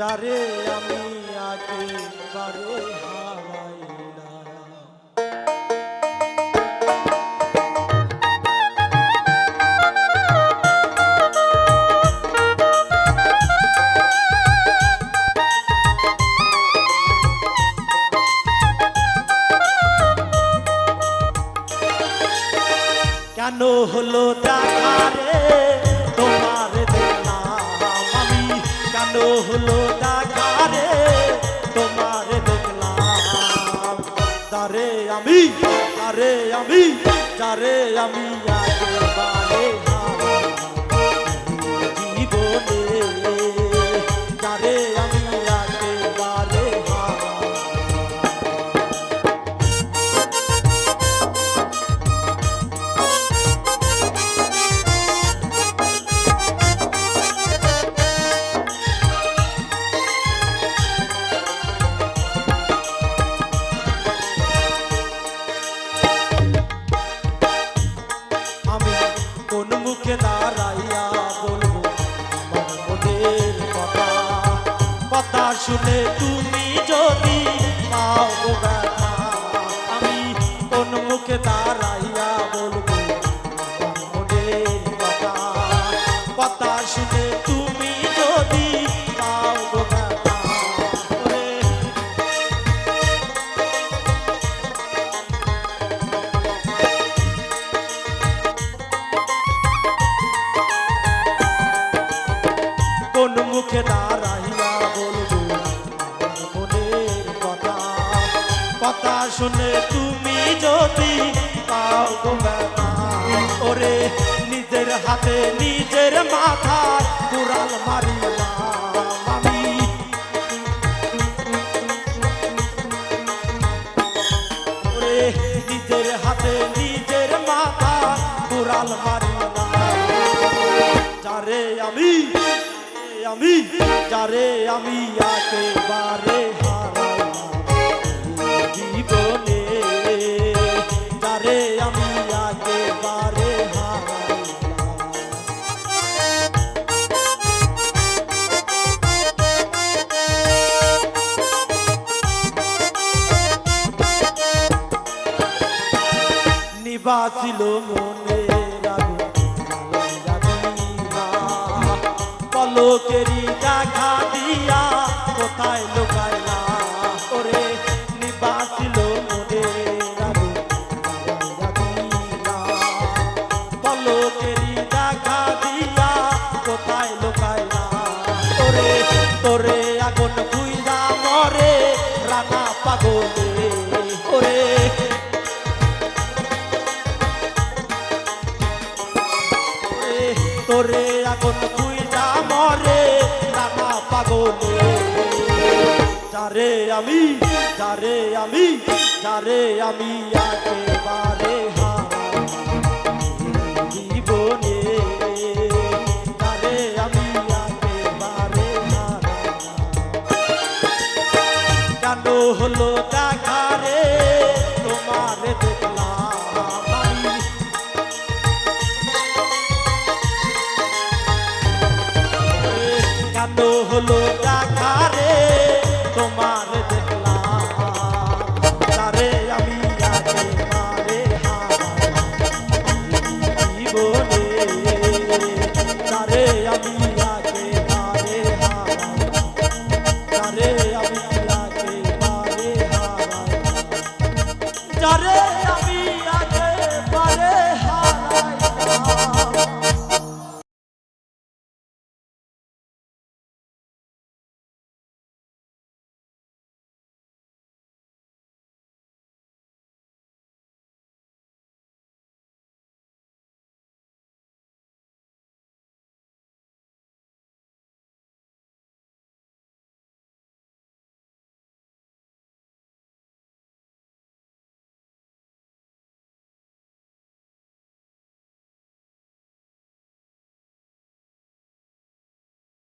যারে আমি আগে বারে কেন হলো দেখা রে? আমি আরে আমি যারে আমি আরে বারে জীবনে শুনে তুমি শুনে তুমি যদি পাও গো ওরে নিজের হাতে, নিজের মাথায় কুড়াল মারিলাম আমি। ওরে নিজের হাতে, নিজের যারে আমি আমি, যারে আমি একেবারে জীবনে যারে আমি একেবারে হারাইলাম নিবাসিল মনে পলকেরি তোরে আগুন বুইলা মরে রানা পাগলে। যারে আমি যারে আমি যারে আমি একেবারে আমি